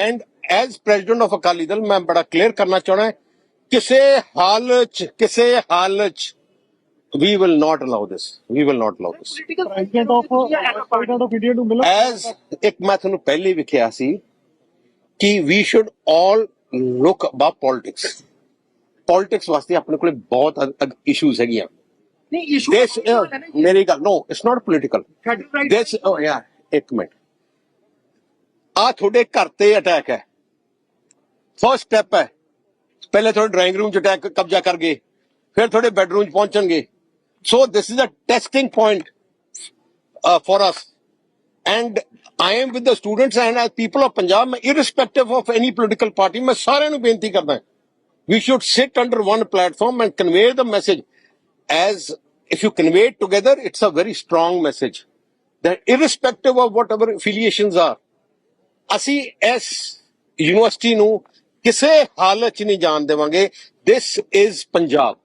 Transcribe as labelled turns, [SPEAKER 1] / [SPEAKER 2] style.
[SPEAKER 1] And as president of Akali Dal ਮੈਂ ਬੜਾ clear ਕਰਨਾ ਚਾਹਣਾ ਕਿਸੇ ਹਾਲ ਚ ਕਿਸੇ ਹਾਲ ਚ we will not allow this. We will not allow this.
[SPEAKER 2] President of president of India ਨੂੰ ਮਿਲੋ
[SPEAKER 1] ਐਜ਼ ਇੱਕ ਮੈਂ ਤੁਹਾਨੂੰ ਪਹਿਲੇ ਵੀ ਕਿਹਾ ਸੀ ਕਿ we should all look above politics politics ਵਾਸਤੇ ਆਪਣੇ ਕੋਲੇ ਬਹੁਤ ਇਸ਼ੂਜ਼ ਹੈਗੀਆਂ
[SPEAKER 3] ਨਹੀਂ ਇਸ਼ੂ
[SPEAKER 1] ਮੇਰੀ ਗੱਲ no it's not political. This oh yeah ਇੱਕ ਮਿੰਟ ਆ ਤੁਹਾਡੇ ਘਰ ਤੇ ਅਟੈਕ ਹੈ ਫਰਸਟ ਸਟੈਪ ਹੈ ਪਹਿਲੇ ਤੁਹਾਡੇ ਡਰਾਇੰਗ ਰੂਮ 'ਚ ਅਟੈਕ ਕਬਜ਼ਾ ਕਰ ਗਏ ਫਿਰ ਤੁਹਾਡੇ ਬੈਡਰੂਮ 'ਚ ਪਹੁੰਚਣਗੇ so this is a testing point for us and I am with the students and as people of Punjab ਮੈਂ irrespective of any political party ਮੈਂ ਸਾਰਿਆਂ ਨੂੰ ਬੇਨਤੀ ਕਰਦਾ we should sit under one platform and convey the message as if you convey it together, it's a very strong message that irrespective of whatever affiliations are, ਅਸੀਂ ਇਸ university ਨੂੰ ਕਿਸੇ ਹਾਲਤ 'ਚ ਨਹੀਂ ਜਾਣ ਦੇਵਾਂਗੇ। This is Punjab